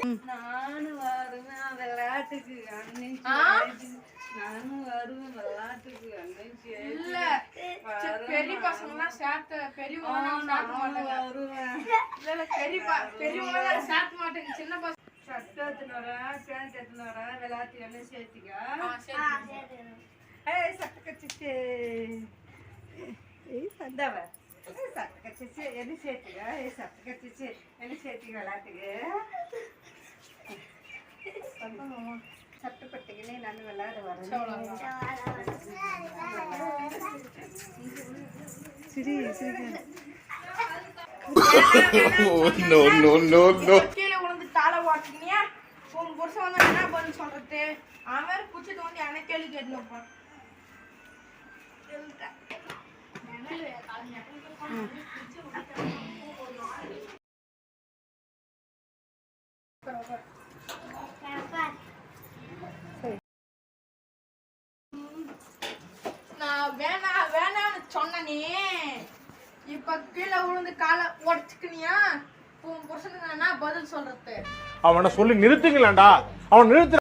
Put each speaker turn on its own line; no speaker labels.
நானும் வருவேன் விளையாட்டுக்கு நானும் வருவேன் விளையாட்டுக்கு இல்ல. பெரிய பசங்க எல்லாம் சேர்த்த பெரியவங்க வருவேன். பெரிய பெரியவங்க சேர்த்த சின்ன பசங்க
சட்டை எத்தனை வர பேண்ட் விளையாட்டு எல்லாம் சேர்த்துக்க. ஏய் சட்டை கச்சிச்சு ஏய் என்ன சேர்த்துக்கா? ஏய் சட்டை கச்சிச்சு என்ன சேர்த்துக்க விளையாட்டுக்கு? சட்டை பட்டுக்கினே நான் விளையாட வரேன் சரி சரி
no, no, no, no.
கீழே விழுந்து தாளை ஓட்டிக்கினியா உன் புருஷன் வந்து என்ன பதில் சொல்றது அவன் குச்சிட்டு வந்து எனக்கு கேள்வி கேட்டுனப்பா நான் வேணா வேணான்னு சொன்னனே. இப்ப கீழே விழுந்து காலை உடச்சுக்கினியா? உன் புருஷனுக்கு நான் என்ன பதில் சொல்றது?
அவனை சொல்லி நிறுத்துங்களேன்டா. அவன் நிறுத்து